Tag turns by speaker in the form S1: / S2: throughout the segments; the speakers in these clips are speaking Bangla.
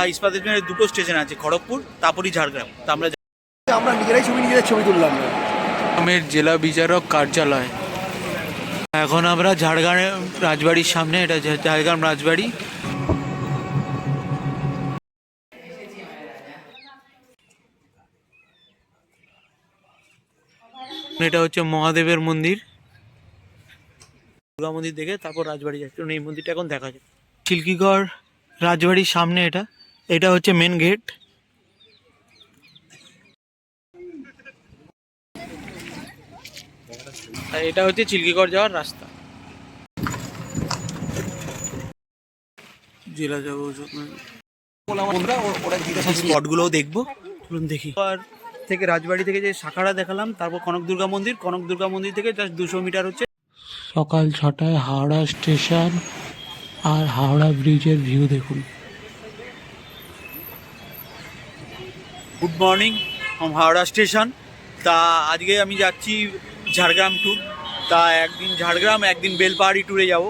S1: তা ইস্পাত স্টেশনের দুটো স্টেশন আছে খড়গপুর তারপরই ঝাড়গ্রাম। তা আমরা
S2: আমরা নিজেরাই ছবি নিজেদের ছবি তুললাম।
S1: গ্রামের জেলা বিচারক কার্যালয়। এখন আমরা ঝাড়গ্রামে রাজবাড়ির সামনে এটা ঝাড়গ্রাম রাজবাড়ি। এটা হচ্ছে মহাদেবের মন্দির। দুর্গা মন্দির দেখে তারপর রাজবাড়ি যাচ্ছে। এই মন্দিরটা এখন দেখা যায় চিল্কিগড় রাজবাড়ির সামনে এটা। এটা হচ্ছে মেন গেট আর এটা হচ্ছে চিল্কিগড় যাওয়ার রাস্তা। জেলা যাব স্পটগুলোও দেখব। চলুন দেখি। আর থেকে রাজবাড়ি থেকে যে দেখালাম তারপর কনক দুর্গা মন্দির। কনক দুর্গা মন্দির থেকে জাস্ট দুশো মিটার হচ্ছে।
S3: সকাল ছটায় হাওড়া স্টেশন আর হাওড়া ব্রিজের ভিউ দেখুন।
S1: Good morning from Howrah station তা আজকে আমি যাচ্ছি ঝাড়গ্রাম ট্যুর তা একদিন ঝাড়গ্রাম, একদিন বেলপাহাড়ি ট্যুরে যাব।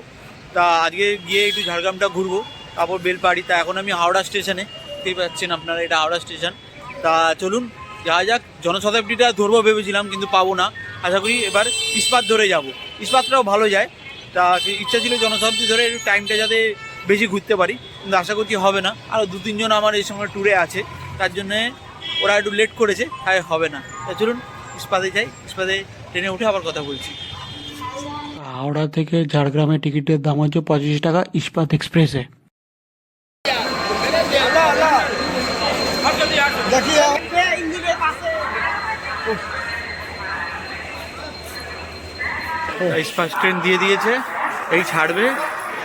S1: তা আজকে গিয়ে একটু ঝাড়গ্রামটা ঘুরবো, তারপর বেলপাহাড়ি। তা এখন আমি হাওড়া স্টেশনে দেখতে পাচ্ছেন আপনারা এটা হাওড়া স্টেশন তা চলুন, যাওয়া যাক। জনশতাব্দীটা ধরবো ভেবেছিলাম, কিন্তু পাবো না। আশা করি এবার ইস্পাত ধরে যাব। ইস্পাতটাও ভালো যায়। তা ইচ্ছা ছিল জনশতাব্দী ধরে একটু টাইমটা যাতে বেশি ঘুরতে পারি, কিন্তু আশা করছি হবে না। আরও দু তিনজন আমার এই সময় ট্যুরে আছে। তার জন্যে ওরা একটু লেট করেছে তাই হবে না। তা চলুন ইস্পাতে যাই ইস্পাতে ট্রেনে উঠে আবার কথা বলছি।
S3: হাওড়া থেকে ঝাড়গ্রামের টিকিটের দাম হচ্ছে পঁচিশ টাকা ইস্পাত এক্সপ্রেসে।
S1: ইস্পাত ট্রেন দিয়ে দিয়েছে এই ছাড়বে।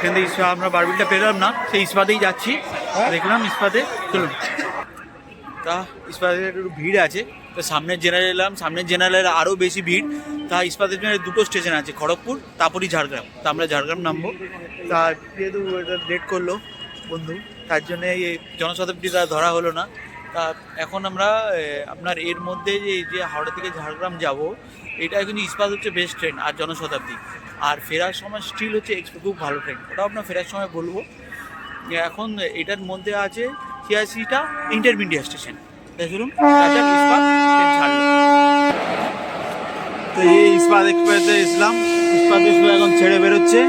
S1: কিন্তু আমরা বারবিলটা পেলাম না সেই ইস্পাতেই যাচ্ছি। দেখলাম ইস্পাতে চলুন। তা ইস্পাতের একটু ভিড় আছে। তো সামনের জেনারেল এলাম, সামনের জেনারেলের আরও বেশি ভিড়। তা ইস্পাতের জন্য দুটো স্টেশন আছে, খড়গপুর, তারপরই ঝাড়গ্রাম। তা আমরা ঝাড়গ্রাম নামবো। তা যেহেতু লেট করল, বন্ধু, তার জন্যে এই জনশতাব্দীটা ধরা হলো না। তা এখন আমরা আপনার এর মধ্যে যে যে হাওড়া থেকে ঝাড়গ্রাম যাব, এটা কিন্তু ইস্পাত হচ্ছে বেস্ট ট্রেন আর জনশতাব্দী। আর ফেরার সময় স্টিল হচ্ছে খুব ভালো ট্রেন ওটাও আপনার ফেরার সময় বলব। এখন এটার মধ্যে আছে ছিয়াশিটা ইন্টারমিডিয়েট স্টেশন। দেখুন তো এই ইস্পাত এক্সপ্রেসে ইসলাম ইস্পাত এখন ছেড়ে বেরোচ্ছে।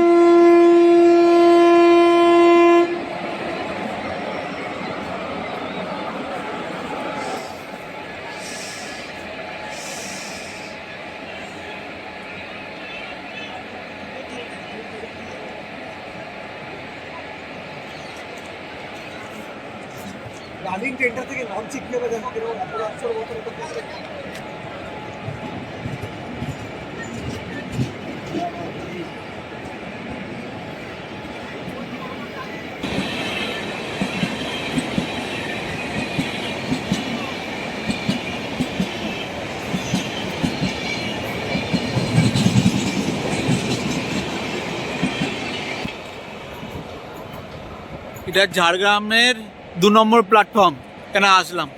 S1: এটা ঝাড়গ্রামের দু নম্বর প্ল্যাটফর্ম এখানে আসলাম।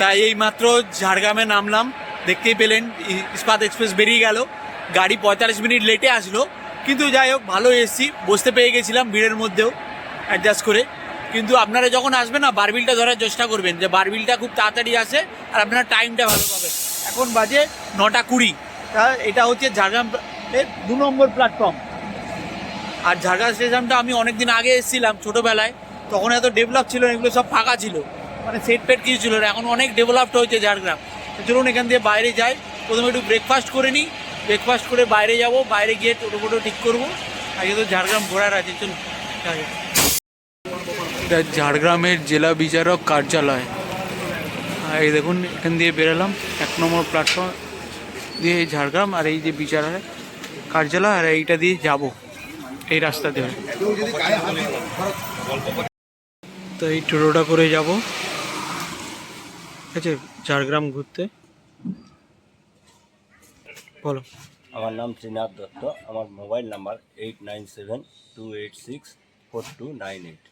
S1: তাই এই মাত্র ঝাড়গ্রামে নামলাম। দেখতেই পেলেন, ইস্পাত এক্সপ্রেস বেরিয়ে গেল। গাড়ি পঁয়তাল্লিশ মিনিট লেটে আসলো। কিন্তু যাই হোক, ভালো এসছি বসতে পেয়ে গেছিলাম ভিড়ের মধ্যেও অ্যাডজাস্ট করে। কিন্তু আপনারা যখন আসবেন না বারবিলটা ধরার চেষ্টা করবেন যে বারবিলটা খুব তাড়াতাড়ি আসে আর আপনারা টাইমটা ভালো পাবেন। এখন বাজে নটা কুড়ি। এটা হচ্ছে ঝাড়গ্রাম দু নম্বর প্ল্যাটফর্ম আর ঝাড়গ্রাম স্টেশনটা আমি অনেকদিন আগে এসেছিলাম ছোটোবেলায়। তখন এত ডেভেলপ ছিল এগুলো সব ফাঁকা ছিল। মানে সেট পেট কিছু ছিল না, এখন অনেক ডেভেলপড হয়েছে ঝাড়গ্রাম। চলুন এখান দিয়ে বাইরে যাই। প্রথমে একটু ব্রেকফাস্ট করে নিই। ব্রেকফাস্ট করে বাইরে যাব, বাইরে গিয়ে টোটো ফোটো ঠিক করব। আগে তো ঝাড়গ্রাম ঘোরার আছে, চলুন ঝাড়গ্রামের জেলা বিচারক কার্যালয়। এই দেখুন, এখান দিয়ে বেরোলাম। এক নম্বর প্ল্যাটফর্ম দিয়ে ঝাড়গ্রাম আর এই যে বিচারালয় কার্যালয়, আর এইটা দিয়ে যাব। এই রাস্তা দিয়ে। তো এই টোটোটা করে যাব। ঠিক আছে ঝাড়গ্রাম ঘুরতে। বলো।
S4: আমার নাম শ্রীনাথ দত্ত। আমার mobile number eight nine seven two eight six four two nine eight.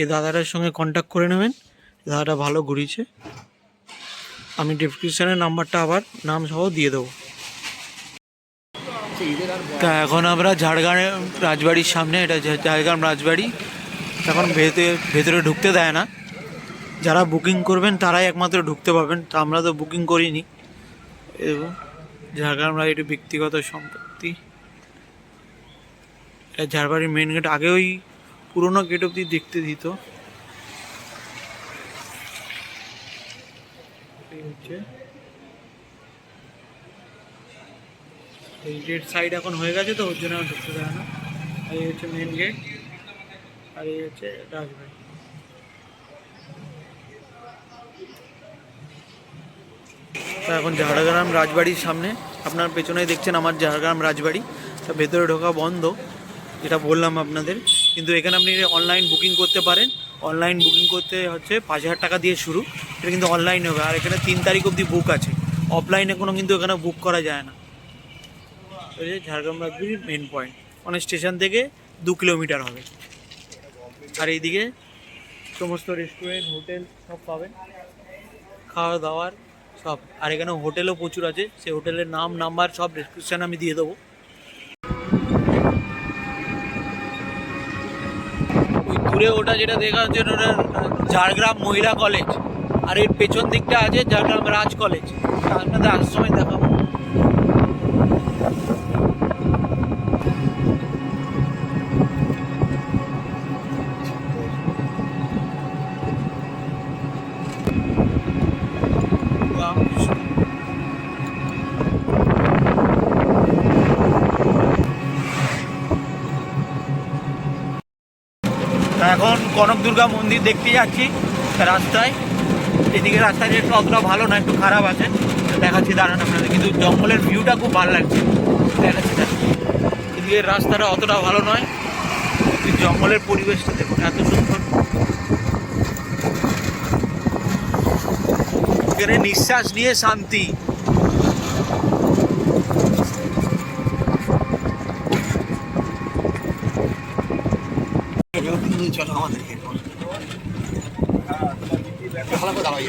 S1: এই দাদাটার সঙ্গে কন্ট্যাক্ট করে নেবেন। দাদাটা ভালো ঘুরিয়েছে। আমি ডিসক্রিপশানের নাম্বারটা আবার নাম সহ দিয়ে দেবো। তা এখন আমরা ঝাড়গ্রামে রাজবাড়ির সামনে, এটা ঝাড়গ্রাম রাজবাড়ি। এখন ভেতরে ভেতরে ঢুকতে দেয় না। যারা বুকিং করবেন, তারাই একমাত্র ঢুকতে পাবেন তা আমরা তো বুকিং করিনি। এবং ঝাড়গ্রাম রাজ এটি ব্যক্তিগত সম্পত্তি। এটা ঝাড়বাড়ির মেন গেট আগে ওই পুরোনো গেট অব্দি দেখতে দিত এই হচ্ছে এই গেট সাইড এখন হয়ে গেছে তো, ওর জন্য আর ঢুকতে দেয় না। আর এই হচ্ছে মেন গেট আর এই হচ্ছে রাজবাড়ি তো এখন ঝাড়গ্রাম রাজবাড়ির সামনে, আপনার পেছনেই দেখছেন আমার ঝাড়গ্রাম রাজবাড়ি। তা ভেতরে ঢোকা বন্ধ, যেটা বললাম আপনাদের। কিন্তু এখানে আপনি অনলাইন বুকিং করতে পারেন। অনলাইন বুকিং করতে হচ্ছে পাঁচ হাজার টাকা দিয়ে শুরু। এটা কিন্তু অনলাইন হবে। আর এখানে তিন তারিখ অবধি বুক আছে। অফলাইনে কোনো কিন্তু এখানে বুক করা যায় না। যে ঝাড়গ্রাম রাজবাড়ির মেন পয়েন্ট মানে স্টেশন থেকে দু কিলোমিটার হবে। আর এইদিকে সমস্ত রেস্টুরেন্ট হোটেল সব পাবেন। খাওয়া দাওয়ার সব। আর এখানে হোটেলও প্রচুর আছে। সেই হোটেলের নাম নাম্বার সব ডিসক্রিপশান আমি দিয়ে দেবো। ওই দূরে ওটা যেটা দেখা যাচ্ছে ওটা ঝাড়গ্রাম মহিলা কলেজ আর এর পেছন দিকটা আছে ঝাড়গ্রাম রাজ কলেজ আপনাদের আসার সময় দেখাবো। দুর্গা মন্দির দেখতে যাচ্ছি রাস্তায়। এদিকে রাস্তাটা একটু অতটা ভালো না, একটু খারাপ আছে। দেখাচ্ছি, দাঁড়ান আপনাদের। কিন্তু জঙ্গলের ভিউটা খুব ভালো লাগছে। দেখাচ্ছি এদিকে রাস্তাটা অতটা ভালো নয়। জঙ্গলের পরিবেশটা দেখুন, এত সুন্দর। এখানে নিঃশ্বাস নিয়ে শান্তি।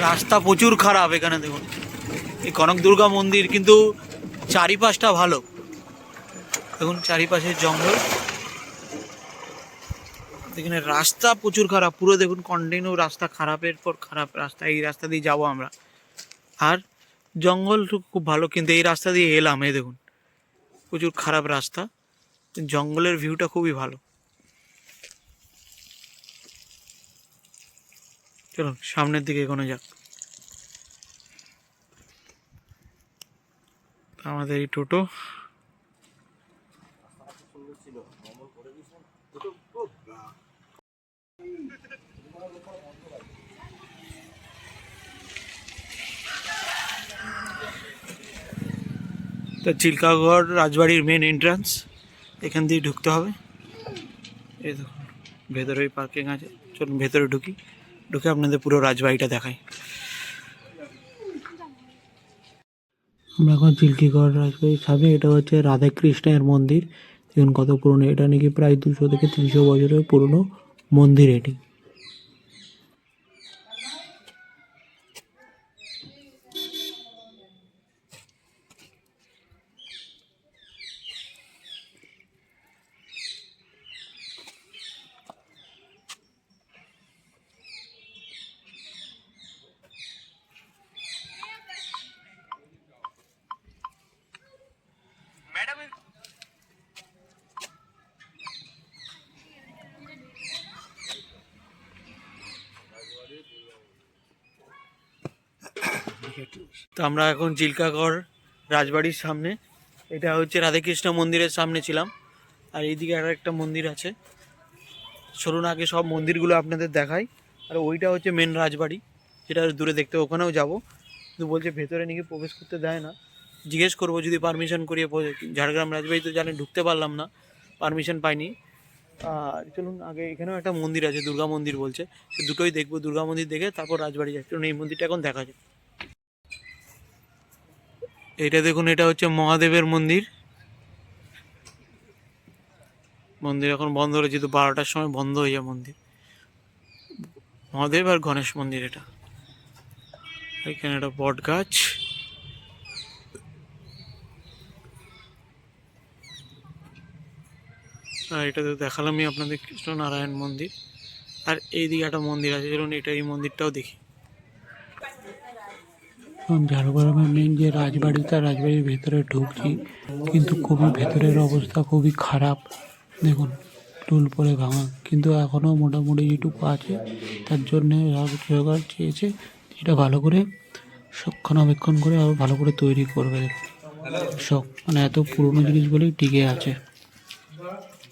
S1: রাস্তা প্রচুর খারাপ এখানে দেখুন। এই কনক দুর্গা মন্দির কিন্তু চারিপাশটা ভালো। দেখুন চারিপাশের জঙ্গল। এখানে রাস্তা প্রচুর খারাপ, পুরো দেখুন কন্টিনিউ রাস্তা খারাপের পর খারাপ রাস্তা, এই রাস্তা দিয়ে যাব আমরা। আর জঙ্গল খুব ভালো, কিন্তু এই রাস্তা দিয়ে এলাম, এই দেখুন। প্রচুর খারাপ রাস্তা, জঙ্গলের ভিউটা খুবই ভালো। চলুন, সামনের দিকে এগোনো যাক। আমাদের এই টোটো। তো চিল্কাগড় রাজবাড়ির মেন এন্ট্রান্স এখান দিয়ে ঢুকতে হবে। এই দেখুন ভেতরে পার্কিং আছে। চলুন, ভেতরে ঢুকি। ঢুকে আপনাদের পুরো রাজবাড়িটা দেখাই।
S3: আমরা এখন চিল্কিগড় রাজবাড়ির সামনে এটা হচ্ছে রাধাকৃষ্ণের মন্দির। দেখুন কত পুরনো, এটা নাকি প্রায় দুশো থেকে তিনশো বছরের পুরনো মন্দির এটি।
S1: তো আমরা এখন চিল্কাগড় রাজবাড়ির সামনে, এটা হচ্ছে রাধাকৃষ্ণ মন্দিরের সামনে ছিলাম, আর এইদিকে আর একটা মন্দির আছে। চলুন আগে সব মন্দিরগুলো আপনাদের দেখাই, আর ওইটা হচ্ছে মেন রাজবাড়ি, যেটা দূরে দেখতে ওখানেও যাব। কিন্তু বলছে ভেতরে নাকি প্রবেশ করতে দেয় না। জিজ্ঞেস করব, যদি পারমিশন করিয়ে ঝাড়গ্রাম রাজবাড়ি তো জানেন ঢুকতে পারলাম না পারমিশন পাইনি। আর চলুন আগে এখানেও একটা মন্দির আছে, দুর্গা মন্দির বলছে। সে দুটোই দেখব, দুর্গা মন্দির দেখে তারপর রাজবাড়ি যাচ্ছি চলুন এই মন্দিরটা এখন দেখা যায় এটা দেখুন, এটা হচ্ছে মহাদেবের মন্দির। মন্দির এখন বন্ধ রয়েছে তো বারোটার সময় বন্ধ হয়ে যায় মন্দির। মহাদেব আর গণেশ মন্দির এটা। এখানে একটা বট গাছ। আর এটা তো দেখালামই আপনাদের কৃষ্ণনারায়ণ মন্দির। আর এইদিকে একটা মন্দির আছে, চলুন এটা এই মন্দিরটাও দেখি। ঝাড়গ্রামের মেন যে রাজবাড়ি তার রাজবাড়ির ভেতরে ঢুকছি কিন্তু খুবই ভেতরের অবস্থা খুবই খারাপ। দেখুন টুল পরে ভাঙা। কিন্তু এখনও মোটামুটি যেটুকু আছে তার জন্যে সরকার চেয়েছে এটা ভালো করে রক্ষণাবেক্ষণ করে আরও ভালো করে তৈরি করবে। সব মানে এত পুরনো জিনিস বলেই টিকে আছে।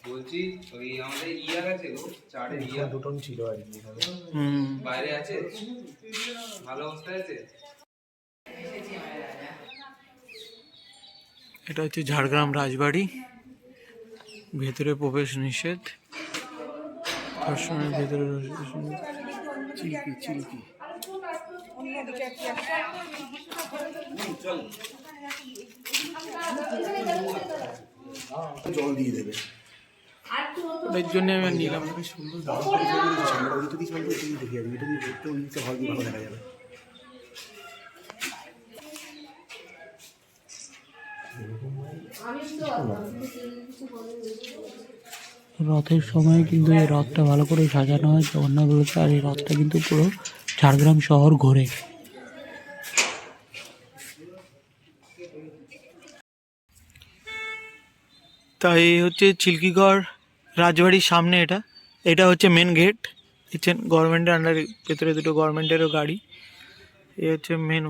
S5: বলছি ওই আমাদের ইয়ার আছে গো চারের ইয়ার।
S2: দুটো ছিল আর কি।
S1: হুম
S5: বাইরে আছে? ভালো অবস্থায় আছে?
S1: এটা হচ্ছে ঝাড়গ্রাম রাজবাড়ি। ভেতরে প্রবেশ নিষেধ। দর্শনের ভেতরে
S2: চিল্কি চিল্কি। জল দিয়ে দেবে।
S1: জন্য আমি নিলাম।
S2: সুন্দর আমরা ওই তো কিছু অল্প একটু দেখি আর এটা দিয়ে দেখতে ওই দিকটা ভালো ভালো দেখা যাবে
S1: রথের সময় কিন্তু এই রথটা ভালো করে সাজানো হয় জগন্নাথ বলেছে আর এই রথটা কিন্তু পুরো ঝাড়গ্রাম শহর ঘোরে। তাই এই হচ্ছে চিল্কিগড় রাজবাড়ির সামনে এটা। এটা হচ্ছে মেন গেট দেখছেন? গভর্নমেন্টের আন্ডারে ভেতরে দুটো গভর্নমেন্টেরও গাড়ি। এই হচ্ছে মেন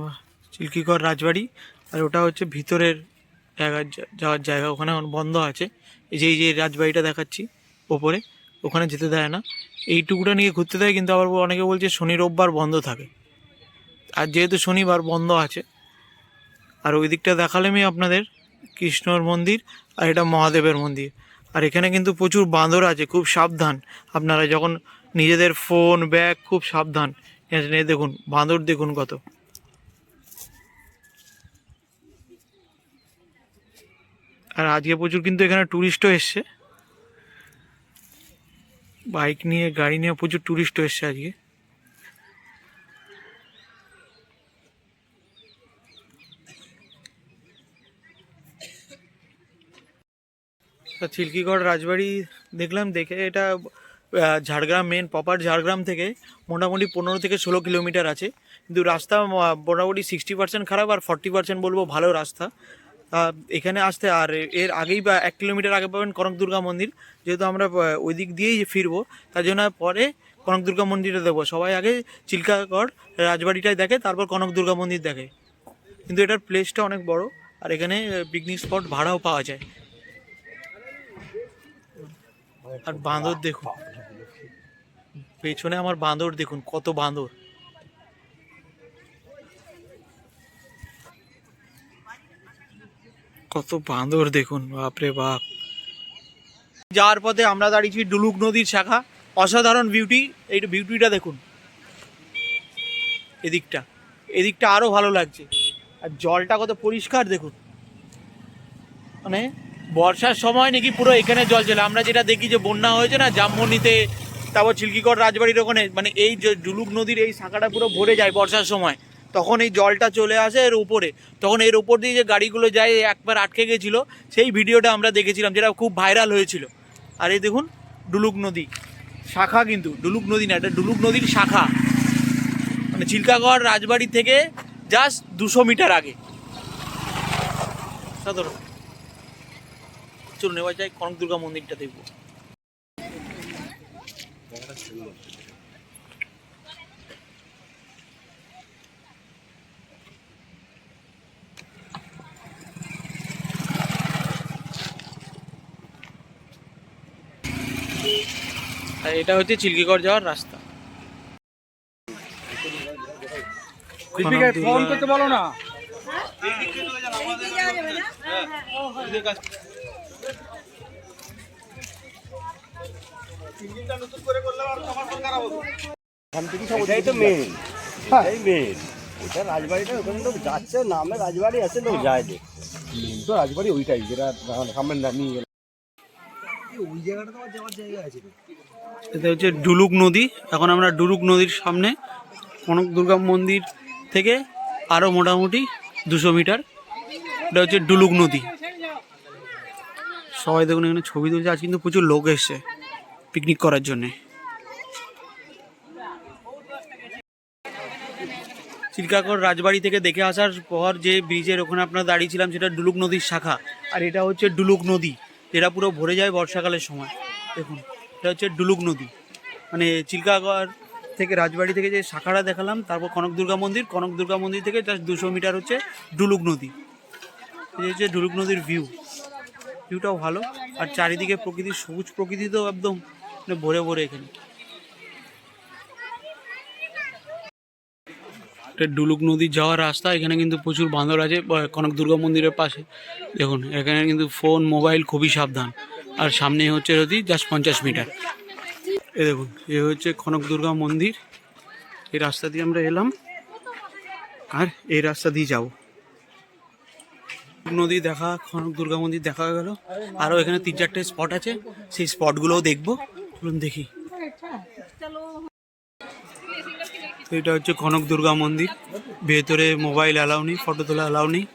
S1: চিল্কিগড় রাজবাড়ি, আর ওটা হচ্ছে ভিতরের জায়গার যাওয়ার জায়গা ওখানে এখন বন্ধ আছে। এই যে এই যে রাজবাড়িটা দেখাচ্ছি ওপরে, ওখানে যেতে দেয় না। এইটুকুটা নিয়ে ঘুরতে দেয়, কিন্তু আবার অনেকে বলছে শনি রোববার বন্ধ থাকে। আর যেহেতু শনিবার বন্ধ আছে, আর ওই দিকটা দেখালামই আপনাদের, কৃষ্ণর মন্দির আর এটা মহাদেবের মন্দির। আর এখানে কিন্তু প্রচুর বাঁদর আছে, খুব সাবধান। আপনারা যখন নিজেদের ফোন, ব্যাগ, খুব সাবধান। দেখুন, বাঁদর দেখুন কত। আর আজকে প্রচুর কিন্তু এখানে ট্যুরিস্টও এসছে। বাইক নিয়ে, গাড়ি নিয়ে প্রচুর ট্যুরিস্টও এসছে আজকে। চিল্কিগড় রাজবাড়ি দেখলাম, দেখে এটা ঝাড়গ্রাম মেন প্রপার ঝাড়গ্রাম থেকে মোটামুটি পনেরো থেকে ষোলো কিলোমিটার আছে। কিন্তু রাস্তা মোটামুটি সিক্সটি পার্সেন্ট খারাপ আর ফর্টি পার্সেন্ট বলব ভালো রাস্তা। এখানে আসতে, আর এর আগেই বা এক কিলোমিটার আগে পাবেন কনক দুর্গা মন্দির। যেহেতু আমরা ওই দিক দিয়েই ফিরবো, তার জন্য পরে কনক দুর্গা মন্দিরে দেবো সবাই আগে চিল্কাগড়, রাজবাড়িটাই দেখে, তারপর কনক দুর্গা মন্দির দেখে। কিন্তু এটার প্লেসটা অনেক বড়, আর এখানে পিকনিক স্পট ভাড়াও পাওয়া যায়। আর বাঁদর দেখুন। পেছনে আমার বাঁদর দেখুন, কত বাঁদর। কত বাঁদর দেখুন, বাপরে বাপ। যাওয়ার পথে আমরা দাঁড়িয়েছি ডুলুক নদীর শাখা। অসাধারণ বিউটি এই বিউটিটা দেখুন। এদিকটা এদিকটা আরও ভালো লাগছে। আর জলটা কত পরিষ্কার দেখুন। মানে বর্ষার সময় নাকি পুরো এখানে জল চলে আমরা যেটা দেখি যে বন্যা হয়েছে না জামমনিতে তারপর চিল্কিগড় রাজবাড়ির ওখানে মানে এই যে ডুলুক নদীর এই শাখাটা পুরো ভরে যায় বর্ষার সময়। তখন এই জলটা চলে আসে এর উপরে। তখন এর উপর দিয়ে যে গাড়িগুলো যায়, একবার আটকে গেছিল, সেই ভিডিওটা আমরা দেখেছিলাম যেটা খুব ভাইরাল হয়েছিল। আর এই দেখুন, ডুলুক নদী। শাখা কিন্তু, ডুলুক নদী না, এটা ডুলুক নদীর শাখা। মানে চিল্কাগড় রাজবাড়ি থেকে জাস্ট দুশো মিটার আগে। সাধারণ। চলুন, এবার যাই কনক দুর্গা মন্দিরটা দেখব। এটা হচ্ছে চিল্কিগড় যাওয়ার রাস্তা। ফোন করতে বলো না।
S4: এটাই তো মেন এটাই মেন এটা রাজবাড়িটা ওখানে লোক যাচ্ছে নামে রাজবাড়ি আছে লোক যায় দেখ
S2: তো রাজবাড়ি ওইটাই যেটা সামনে নামিয়ে গেল। ওই জায়গাটা তো আমার যাওয়ার জায়গা আছে।
S1: এটা হচ্ছে ডুলুক নদী। এখন আমরা ডুলুক নদীর সামনে কনক দুর্গা মন্দির থেকে আরও মোটামুটি দুশো মিটার। এটা হচ্ছে ডুলুক নদী। সবাই দেখুন, এখানে ছবি তুলছে, আজ কিন্তু প্রচুর লোক এসছে পিকনিক করার জন্যে। চিল্কাগড় রাজবাড়ি থেকে দেখে আসার পর যে ব্রিজের ওখানে আপনার দাঁড়িয়েছিলাম সেটা ডুলুক নদীর শাখা। আর এটা হচ্ছে ডুলুক নদী। যেটা পুরো ভরে যায় বর্ষাকালের সময়। দেখুন। এটা হচ্ছে ডুলুক নদী। মানে চিল্কাগড় থেকে রাজবাড়ি থেকে যে শাখাটা দেখালাম, তারপর কনক দুর্গা মন্দির, কনক দুর্গা মন্দির থেকে জাস্ট দুশো মিটার হচ্ছে ডুলুক নদী। এই হচ্ছে ডুলুক নদীর ভিউ ভিউটাও ভালো। আর চারিদিকে প্রকৃতির সবুজ প্রকৃতি তো একদম মানে ভরে ভরে এখানে। ডুলুক নদী যাওয়ার রাস্তা, এখানে কিন্তু প্রচুর বান্দর আছে কনক দুর্গা মন্দিরের পাশে। দেখুন, এখানে কিন্তু ফোন মোবাইল খুবই সাবধান। আর সামনে হচ্ছে নদী জাস্ট পঞ্চাশ মিটার। এ দেখুন, এ হচ্ছে কনক দুর্গা মন্দির। এই রাস্তা দিয়ে আমরা এলাম, আর এই রাস্তা দিয়ে যাব। নদী দেখা কনক দুর্গা মন্দির দেখা গেল। আরও এখানে তিন চারটে স্পট আছে, সেই স্পটগুলোও দেখব। চলুন দেখি। এটা হচ্ছে কনক দুর্গা মন্দির। ভেতরে মোবাইল অ্যালাউ নেই, ফটো তোলা অ্যালাউ নেই।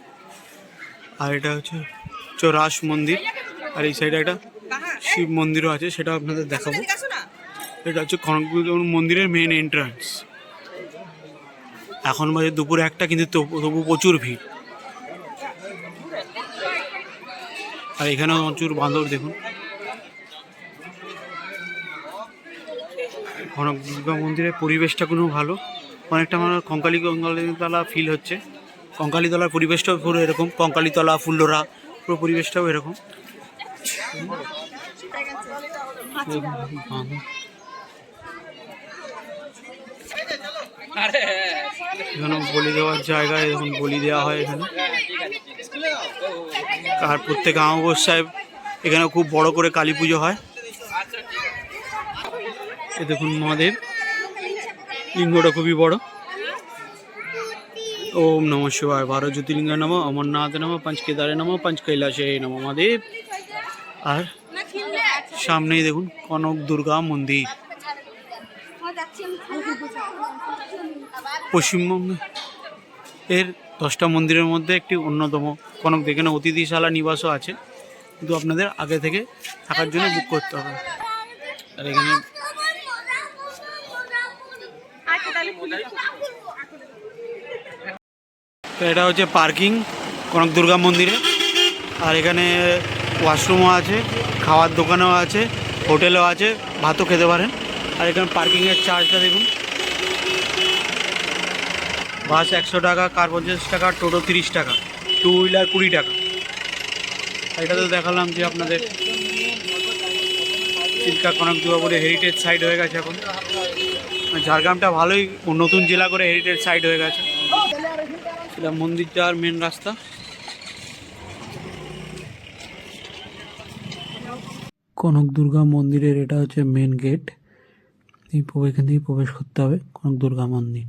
S1: আর এটা হচ্ছে চৌরাস মন্দির। আর এই সাইডে একটা শিব মন্দিরও আছে সেটা আপনাদের দেখাবো। এটা হচ্ছে দুর্গা মন্দিরের মেন এন্ট্রান্স এখন বাজে দুপুর একটা কিন্তু তবু প্রচুর ভিড়। আর এখানেও প্রচুর বাঁদর দেখুন। দুর্গা মন্দিরের পরিবেশটা কোনো ভালো। অনেকটা আমার কঙ্কালি কঙ্কালীতলা ফিল হচ্ছে। কঙ্কালীতলার পরিবেশটাও পুরো এরকম। কঙ্কালীতলা ফুল্লরা পুরো পরিবেশটাও এরকম। এখানে বলি দেওয়ার জায়গায় এখন বলি দেওয়া হয় এখানে। আর প্রত্যেক অমাবস্যায় এখানে খুব বড় করে কালী পুজো হয়। এ দেখুন মহাদেব, লিঙ্গটা খুবই বড়। ওম নম শিবায় বারো জ্যোতির্লিঙ্গ নম, অমরনাথ নম পঞ্চ কেদারে নম পঞ্চ কৈলাসে নম মহাদেব। আর সামনেই দেখুন, কনক, দুর্গা, মন্দির। পশ্চিমবঙ্গে এর দশটা মন্দিরের মধ্যে একটি অন্যতম। কনক এখানে অতিথিশালা নিবাসও আছে। কিন্তু আপনাদের আগে থেকে থাকার জন্য বুক করতে হবে। আর এখানে এটা হচ্ছে পার্কিং, কনক দুর্গা মন্দিরে। আর এখানে ওয়াশরুমও আছে। খাওয়ার দোকানও আছে, হোটেলও আছে, ভাতও খেতে পারেন। আর এখানে পার্কিংয়ের চার্জটা দেখুন। বাস একশো টাকা কার পঞ্চাশ টাকা, টোটো তিরিশ টাকা টু হুইলার কুড়ি টাকা। এটা তো দেখালাম যে আপনাদের চিল্কা কনক দুর্গাপুরে হেরিটেজ সাইট হয়ে গেছে এখন। মানে ঝাড়গ্রামটা ভালোই নতুন জেলা করে হেরিটেজ সাইট হয়ে গেছে। এটা যাওয়ার মেন রাস্তা।
S3: কনক দুর্গা মন্দিরের এটা হচ্ছে মেন গেট এই এখান থেকে প্রবেশ করতে হবে কনক দুর্গা মন্দির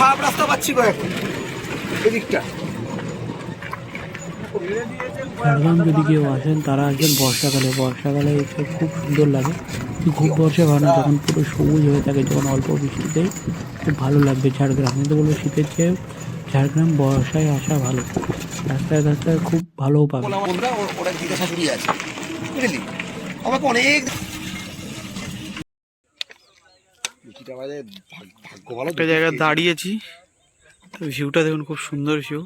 S2: খারাপ রাস্তা পাচ্ছি কয়েকটা এদিকটা।
S3: ঝাড়গ্রাম যদি কেউ আসেন তারা আসবেন বর্ষাকালে। বর্ষাকালে এসে খুব সুন্দর লাগে। খুব বর্ষা ভালো না যখন পুরো সবুজ হয়ে থাকে যখন অল্প বৃষ্টিতে খুব ভালো লাগবে। ঝাড়গ্রাম কিন্তু বলব শীতের চেয়ে ঝাড়গ্রাম বর্ষায় আসা ভালো। রাস্তায় রাস্তায় খুব ভালোও পাবে।
S2: বললাম ওরা দিদা আছে। বুঝলি? আমাকে অনেক
S1: একটা জায়গায় দাঁড়িয়েছি। তো ভিউটা দেখুন খুব সুন্দর ভিউ।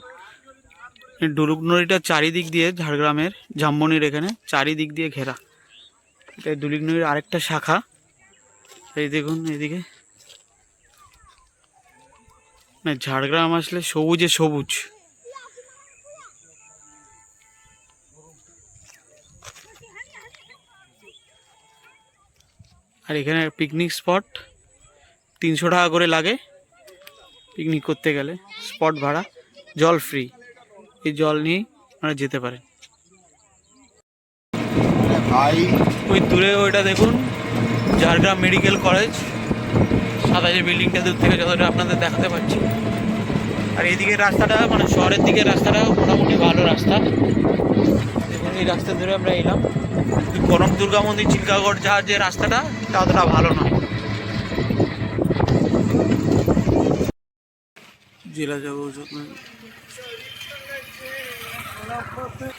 S1: ডুলুক নদীটা চারিদিক দিয়ে ঝাড়গ্রামের, জামবনির এখানে, চারিদিক দিয়ে ঘেরা। এটা ডুলুক নদীর আরেকটা শাখা। এই দেখুন এদিকে না, ঝাড়গ্রাম আসলে সবুজে সবুজ। আর এখানে পিকনিক স্পট তিনশো টাকা করে লাগে। পিকনিক করতে গেলে স্পট ভাড়া, জল ফ্রি এই জল নিয়ে আপনারা যেতে পারেন
S2: ভাই।
S1: ওই দূরে ওইটা দেখুন ঝাড়গ্রাম মেডিকেল কলেজ। সাদা যে বিল্ডিংটা দূর থেকে যতটা আপনাদের দেখাতে পাচ্ছি। আর এইদিকের রাস্তাটা মানে শহরের দিকের রাস্তাটা মোটামুটি ভালো রাস্তা। দেখুন এই রাস্তা ধরে আমরা এলাম। কনক দুর্গা মন্দির চিল্কাগড় যাওয়ার যে রাস্তাটা তা অতটা ভালো নয়। জেলা যাব not perfect.